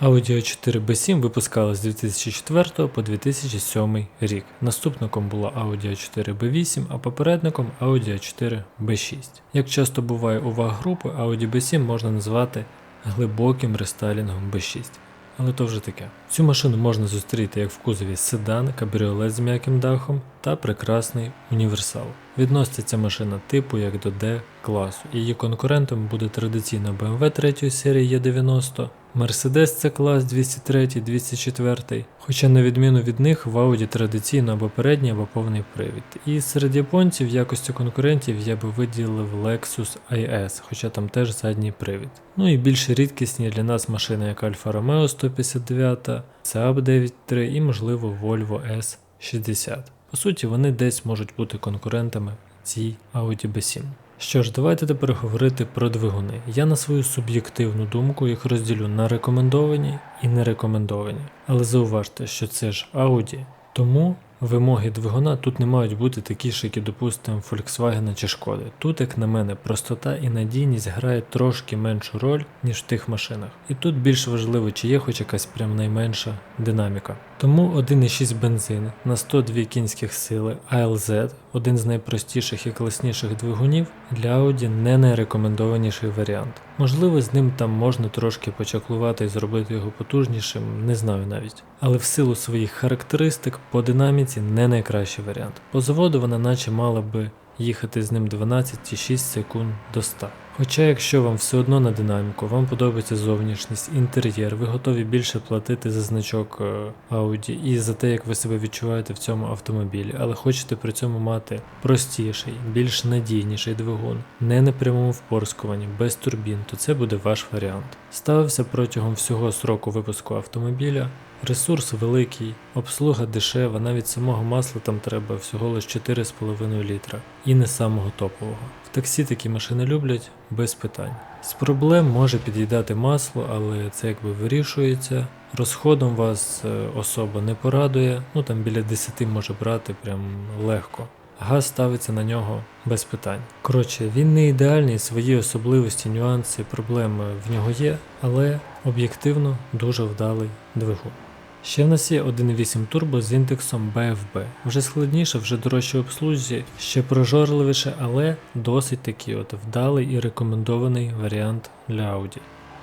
Audi A4 B7 випускали з 2004 по 2007 рік. Наступником була Audi A4 B8, а попередником Audi A4 B6. Як часто буває у ваг групи, Audi B7 можна назвати глибоким рестайлінгом B6. Але то вже таке. Цю машину можна зустріти як в кузові седан, кабріолет з м'яким дахом та прекрасний універсал. Відноситься машина типу як до D класу. Її конкурентом буде традиційна BMW 3 серії E90, Mercedes це клас 203, 204, хоча на відміну від них в Audi традиційно або передній, або повний привід. І серед японців в якості конкурентів я би виділив Lexus IS, хоча там теж задній привід. Ну і більш рідкісні для нас машини, як Alfa Romeo 159, Saab 9.3 і можливо Volvo S60. По суті, вони десь можуть бути конкурентами цій Audi B7. Що ж, давайте тепер говорити про двигуни. Я на свою суб'єктивну думку їх розділю на рекомендовані і не рекомендовані. Але зауважте, що це ж Audi, тому вимоги двигуна тут не мають бути такі ж, які, допустимо, Volkswagen чи Шкоди. Тут, як на мене, простота і надійність грає трошки меншу роль, ніж в тих машинах. І тут більш важливо, чи є хоч якась прям найменша динаміка. Тому 1,6 бензин на 102 кінських сили ALZ один з найпростіших і класніших двигунів для Audi не найрекомендованіший варіант. Можливо, з ним там можна трошки почаклувати і зробити його потужнішим, не знаю навіть. Але в силу своїх характеристик по динаміці не найкращий варіант. По заводу вона наче мала би їхати з ним 12,6 секунд до 100. Хоча, якщо вам все одно на динаміку, вам подобається зовнішність, інтер'єр, ви готові більше платити за значок е, Audi і за те, як ви себе відчуваєте в цьому автомобілі, але хочете при цьому мати простіший, більш надійніший двигун, не на прямому впорскуванні, без турбін, то це буде ваш варіант. Ставився протягом всього сроку випуску автомобіля. Ресурс великий, обслуга дешева, навіть самого масла там треба всього лише 4,5 літра і не самого топового. В таксі такі машини люблять без питань. З проблем може під'їдати масло, але це якби вирішується. Розходом вас е, особа не порадує, ну там біля 10 може брати прям легко. Газ ставиться на нього без питань. Коротше, він не ідеальний, свої особливості, нюанси, проблеми в нього є, але об'єктивно дуже вдалий двигун. Ще в нас є 1.8 турбо з індексом BFB. Вже складніше, вже дорожче в ще прожорливіше, але досить такий от вдалий і рекомендований варіант для Audi.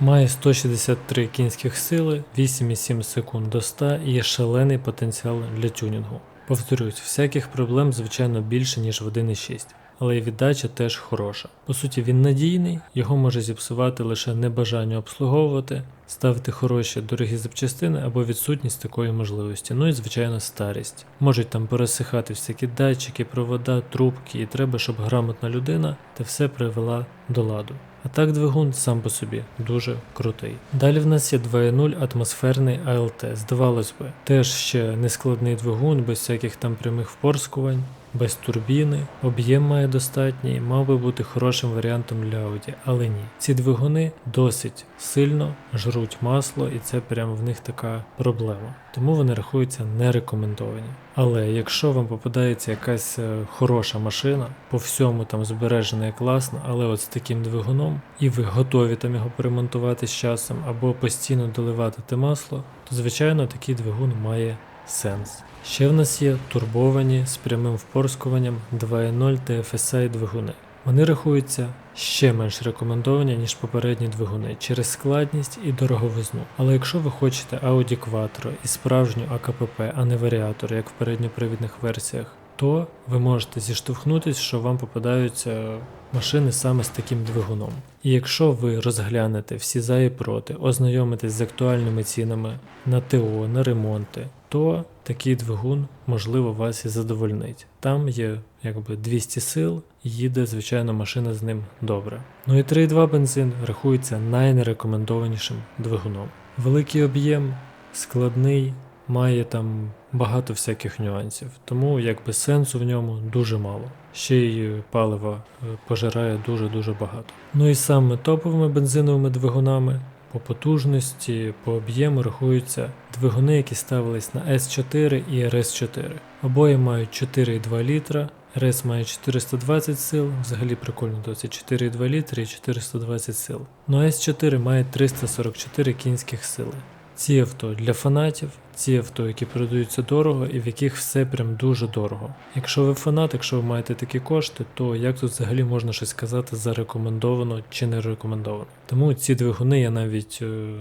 Має 163 кінських сили, 8,7 секунд до 100 і є шалений потенціал для тюнінгу. Повторюсь, всяких проблем, звичайно, більше, ніж в 1.6, але і віддача теж хороша. По суті, він надійний, його може зіпсувати лише небажання обслуговувати, ставити хороші дорогі запчастини або відсутність такої можливості. Ну і звичайно старість. Можуть там пересихати всякі датчики, провода, трубки, і треба, щоб грамотна людина те все привела до ладу. А так двигун сам по собі дуже крутий. Далі в нас є 2.0 атмосферний ALT, здавалось би, теж ще нескладний двигун, без всяких там прямих впорскувань, без турбіни, об'єм має достатній, мав би бути хорошим варіантом для Audi, але ні. Ці двигуни досить сильно жруть масло, і це прямо в них така проблема. Тому вони рахуються нерекомендовані. Але якщо вам попадається якась е, хороша машина, по всьому там збережена і класна, але от з таким двигуном, і ви готові там його поремонтувати з часом або постійно доливати те масло, то звичайно такий двигун має сенс. Ще в нас є турбовані з прямим впорскуванням 2.0 TFSI двигуни. Вони рахуються ще менш рекомендовані, ніж попередні двигуни через складність і дороговизну. Але якщо ви хочете Audi Quattro і справжню АКПП, а не варіатор, як в передньопривідних версіях, то ви можете зіштовхнутися, що вам попадаються машини саме з таким двигуном. І якщо ви розглянете всі за і проти, ознайомитесь з актуальними цінами на ТО, на ремонти, то такий двигун можливо вас і задовольнить. Там є якби 200 сил, їде звичайно машина з ним добре. Ну і 3.2 бензин рахується найнерекомендованішим двигуном. Великий об'єм, складний, має там багато всяких нюансів, тому якби сенсу в ньому дуже мало. Ще й палива е, пожирає дуже-дуже багато. Ну і саме топовими бензиновими двигунами по потужності, по об'єму рахуються двигуни, які ставились на С4 і РС4. Обоє мають 4,2 літра. РС має 420 сил, взагалі прикольно досить 4,2 літри і 420 сил. Ну а С4 має 344 кінських сили. Ці авто для фанатів, ці авто, які продаються дорого і в яких все прям дуже дорого. Якщо ви фанат, якщо ви маєте такі кошти, то як тут взагалі можна щось сказати за рекомендовано чи не рекомендовано? Тому ці двигуни я навіть. е,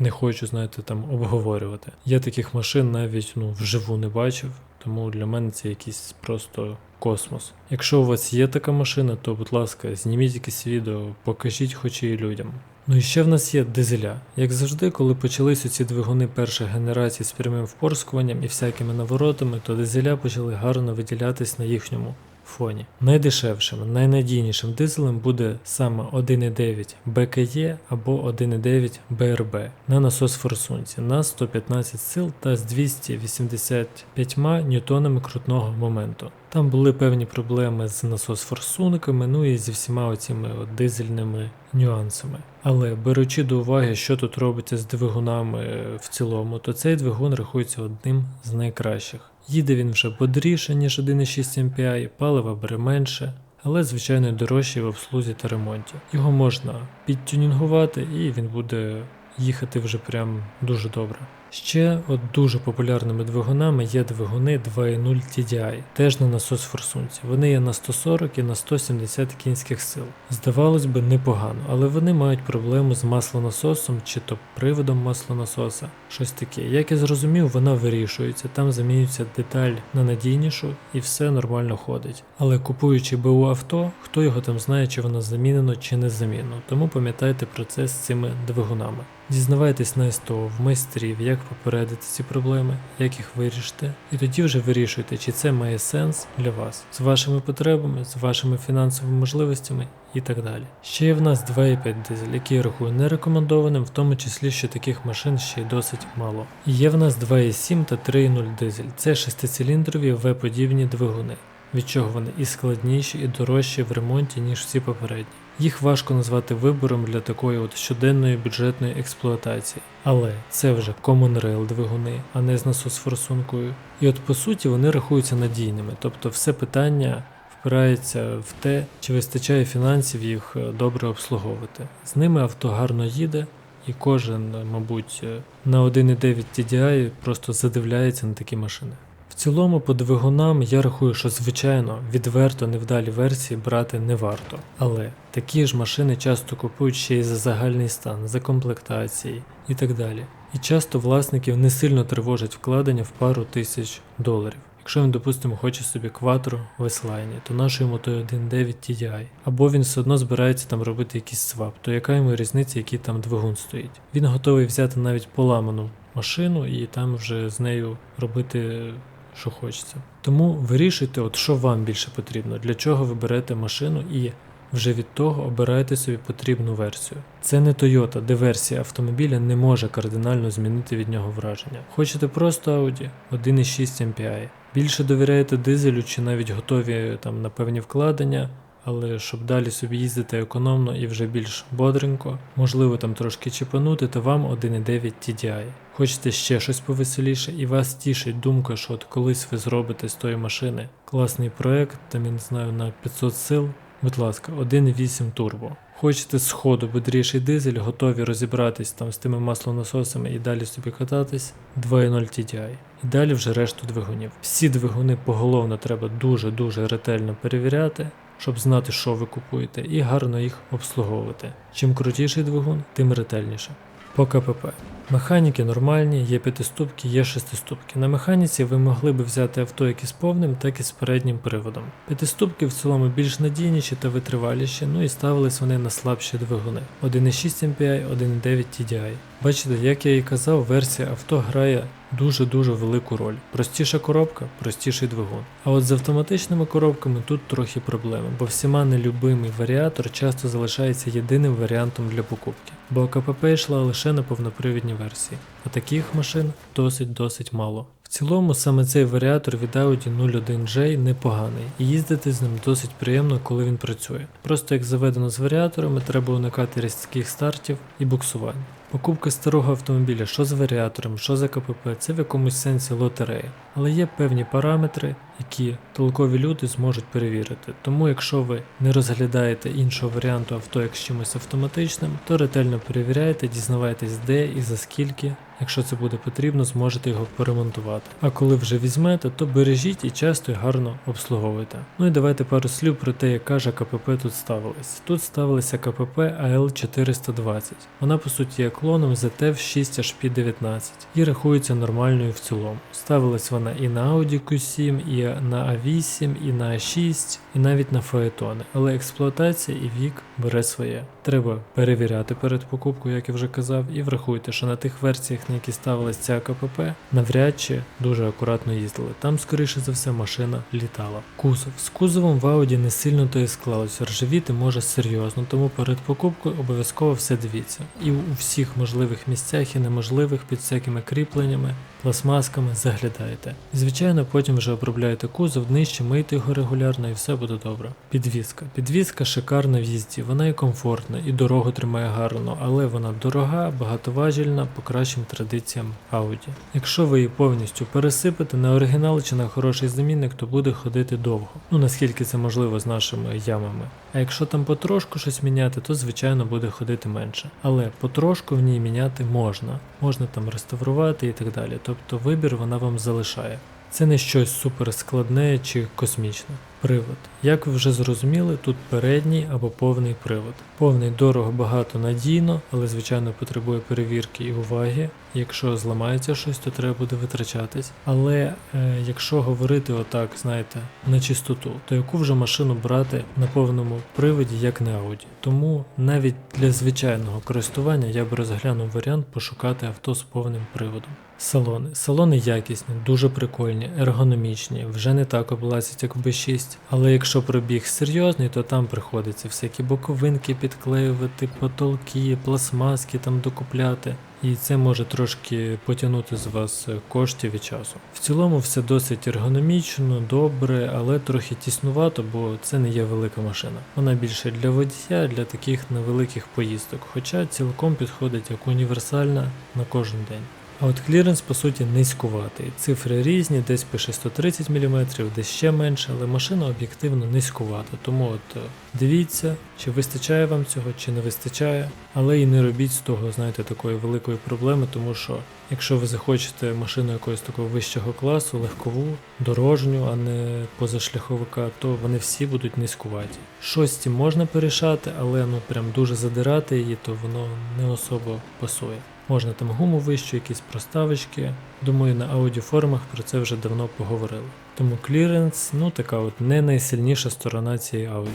Не хочу, знаєте, там обговорювати. Я таких машин навіть ну, вживу не бачив, тому для мене це якийсь просто космос. Якщо у вас є така машина, то будь ласка, зніміть якесь відео, покажіть хоч і людям. Ну і ще в нас є дизеля. Як завжди, коли почались ці двигуни перших генерацій з прямим впорскуванням і всякими наворотами, то дизеля почали гарно виділятись на їхньому фоні. Найдешевшим, найнадійнішим дизелем буде саме 1.9 БКЄ або 1.9 БРБ на насос форсунці на 115 сил та з 285 ньютонами крутного моменту. Там були певні проблеми з насос-форсунками, ну і зі всіма оціми от дизельними нюансами. Але беручи до уваги, що тут робиться з двигунами в цілому, то цей двигун рахується одним з найкращих. Їде він вже бодріше, ніж 1.6 MPI, палива бере менше, але звичайно дорожчий в обслузі та ремонті. Його можна підтюнінгувати і він буде їхати вже прям дуже добре. Ще от дуже популярними двигунами є двигуни 2.0 TDI, теж на насос форсунці. Вони є на 140 і на 170 кінських сил. Здавалось би, непогано, але вони мають проблему з маслонасосом чи то приводом маслонасоса. Щось таке. Як я зрозумів, вона вирішується, там замінюється деталь на надійнішу і все нормально ходить. Але купуючи БУ авто, хто його там знає, чи воно замінено чи не замінено. Тому пам'ятайте про це з цими двигунами. Дізнавайтесь на СТО в майстрів, як попередити ці проблеми, як їх вирішити, і тоді вже вирішуйте, чи це має сенс для вас з вашими потребами, з вашими фінансовими можливостями і так далі. Ще є в нас 2.5 дизель, який я рахую нерекомендованим, в тому числі, що таких машин ще й досить мало. І є в нас 2.7 та 3.0 дизель. Це шестициліндрові В-подібні двигуни, від чого вони і складніші, і дорожчі в ремонті, ніж всі попередні. Їх важко назвати вибором для такої от щоденної бюджетної експлуатації. Але це вже Common Rail двигуни, а не з насос-форсункою. І от по суті вони рахуються надійними, тобто все питання впирається в те, чи вистачає фінансів їх е, добре обслуговувати. З ними авто гарно їде, і кожен, е, мабуть, е, на 1.9 TDI просто задивляється на такі машини. В цілому по двигунам я рахую, що звичайно відверто невдалі версії брати не варто. Але такі ж машини часто купують ще й за загальний стан, за комплектації і так далі. І часто власників не сильно тривожать вкладення в пару тисяч доларів. Якщо він, допустимо, хоче собі кватру в S-Line, то нашу йому той 1.9 TDI. Або він все одно збирається там робити якийсь свап, то яка йому різниця, який там двигун стоїть? Він готовий взяти навіть поламану машину і там вже з нею робити що хочеться. Тому вирішуйте, от що вам більше потрібно, для чого ви берете машину і вже від того обирайте собі потрібну версію. Це не Toyota, де версія автомобіля не може кардинально змінити від нього враження. Хочете просто Audi 1.6 MPI. Більше довіряєте дизелю чи навіть готові там на певні вкладення, але щоб далі собі їздити економно і вже більш бодренько, можливо там трошки чіпанути, то вам 1.9 TDI. Хочете ще щось повеселіше, і вас тішить думка, що от колись ви зробите з тої машини класний проект, там я не знаю на 500 сил. Будь ласка, 1.8 турбо. Хочете з ходу бодріший дизель, готові розібратись там з тими маслонасосами і далі собі кататись 2.0 TDI. І далі вже решту двигунів. Всі двигуни поголовно треба дуже-дуже ретельно перевіряти, щоб знати, що ви купуєте, і гарно їх обслуговувати. Чим крутіший двигун, тим ретельніше. По КПП. Механіки нормальні, є п'ятиступки, є шестиступки. На механіці ви могли б взяти авто як із повним, так і з переднім приводом. П'ятиступки в цілому більш надійніші та витриваліші, ну і ставились вони на слабші двигуни 1.6 MPI, 1.9 TDI. Бачите, як я і казав, версія авто грає дуже-дуже велику роль. Простіша коробка, простіший двигун. А от з автоматичними коробками тут трохи проблеми, бо всіма нелюбимий варіатор часто залишається єдиним варіантом для покупки, бо КПП йшла лише на повнопривідні версії, а таких машин досить-досить мало. В цілому саме цей варіатор від Audi 01J непоганий, і їздити з ним досить приємно, коли він працює. Просто як заведено з варіаторами, треба уникати різких стартів і буксувань. Покупка старого автомобіля, що з варіатором, що за КПП, це в якомусь сенсі лотерея. Але є певні параметри, які толкові люди зможуть перевірити. Тому, якщо ви не розглядаєте іншого варіанту авто як чимось автоматичним, то ретельно перевіряйте, дізнавайтесь де і за скільки, Якщо це буде потрібно, зможете його поремонтувати. А коли вже візьмете, то бережіть і часто і гарно обслуговуйте. Ну і давайте пару слів про те, яка ж КПП тут ставилась. Тут ставилася КПП АЛ420. Вона по суті є клоном ZF 6HP19 і рахується нормальною в цілому. Ставилась вона і на Audi Q7, і на A8, і на A6, і навіть на фаетони. Але експлуатація і вік бере своє. Треба перевіряти перед покупкою, як я вже казав, і врахуйте, що на тих версіях, на які ставилась ця КПП, навряд чи дуже акуратно їздили. Там, скоріше за все, машина літала. Кузов. З кузовом в Audi не сильно то і склалося. Ржавіти може серйозно, тому перед покупкою обов'язково все дивіться. І у всіх можливих місцях і неможливих під всякими кріпленнями, пластмасками заглядаєте. І звичайно, потім вже обробляєте кузов, днище, мийте його регулярно і все буде добре. Підвізка. Підвізка шикарна в їзді, вона і комфортна, і дорогу тримає гарно, але вона дорога, багатоважільна по кращим традиціям Audi. Якщо ви її повністю пересипете на оригінал чи на хороший замінник, то буде ходити довго. Ну наскільки це можливо з нашими ямами. А якщо там потрошку щось міняти, то звичайно буде ходити менше. Але потрошку в ній міняти можна. Можна там реставрувати і так далі. Тобто вибір вона вам залишає. Це не щось супер складне чи космічне. Привод. Як ви вже зрозуміли, тут передній або повний привод. Повний дорого, багато надійно, але звичайно потребує перевірки і уваги. Якщо зламається щось, то треба буде витрачатись. Але е, якщо говорити отак, знаєте, на чистоту, то яку вже машину брати на повному приводі, як не Audi? Тому навіть для звичайного користування я б розглянув варіант пошукати авто з повним приводом. Салони. Салони якісні, дуже прикольні, ергономічні, вже не так облазять, як в B6. Але якщо пробіг серйозний, то там приходиться всякі боковинки підклеювати, потолки, пластмаски там докупляти. І це може трошки потягнути з вас коштів і часу. В цілому все досить ергономічно, добре, але трохи тіснувато, бо це не є велика машина. Вона більше для водія, для таких невеликих поїздок, хоча цілком підходить як універсальна на кожен день. А от кліренс по суті низькуватий. Цифри різні, десь пише 130 мм, десь ще менше, але машина об'єктивно низькувата. Тому от е, дивіться, чи вистачає вам цього, чи не вистачає. Але і не робіть з того, знаєте, такої великої проблеми, тому що якщо ви захочете машину якогось такого вищого класу, легкову, дорожню, а не позашляховика, то вони всі будуть низькуваті. Цим можна порішати, але ну прям дуже задирати її, то воно не особо пасує. Можна там гуму вищу, якісь проставочки. Думаю, на аудіоформах про це вже давно поговорили. Тому кліренс, ну така от не найсильніша сторона цієї Audi.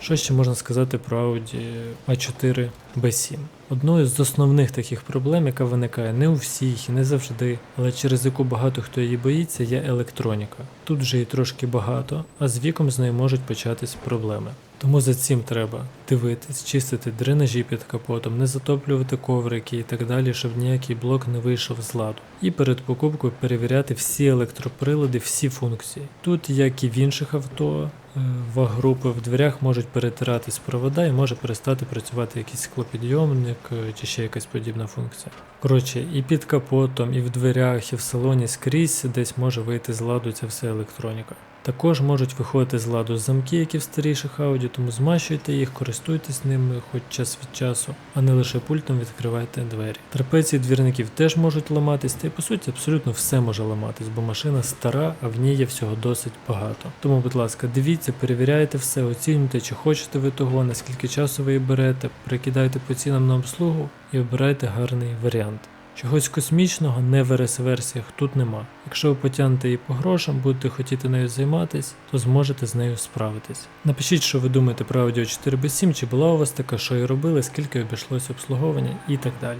Що ще можна сказати про Audi A4 B7? Одною з основних таких проблем, яка виникає не у всіх і не завжди, але через яку багато хто її боїться, є електроніка. Тут вже і трошки багато, а з віком з нею можуть початись проблеми. Тому за цим треба дивитись, чистити дренажі під капотом, не затоплювати коврики і так далі, щоб ніякий блок не вийшов з ладу. І перед покупкою перевіряти всі електроприлади, всі функції. Тут, як і в інших авто, е, ваг-групи в дверях можуть перетиратись провода і може перестати працювати якийсь склопідйомник е, чи ще якась подібна функція. Коротше, і під капотом, і в дверях, і в салоні скрізь десь може вийти з ладу ця вся електроніка. Також можуть виходити з ладу замки, які в старіших Audi, тому змащуйте їх, користуйтесь ними хоч час від часу, а не лише пультом відкривайте двері. Трапеції двірників теж можуть ламатись, та й по суті абсолютно все може ламатись, бо машина стара, а в ній є всього досить багато. Тому, будь ласка, дивіться, перевіряйте все, оцінюйте, чи хочете ви того, наскільки часу ви берете, прикидайте по цінам на обслугу і обирайте гарний варіант. Чогось космічного не в РС-версіях тут нема. Якщо ви потягнете її по грошам, будете хотіти нею займатись, то зможете з нею справитись. Напишіть, що ви думаєте про Audio 4 b 7 чи була у вас така, що і робили, скільки обійшлося обслуговування і так далі.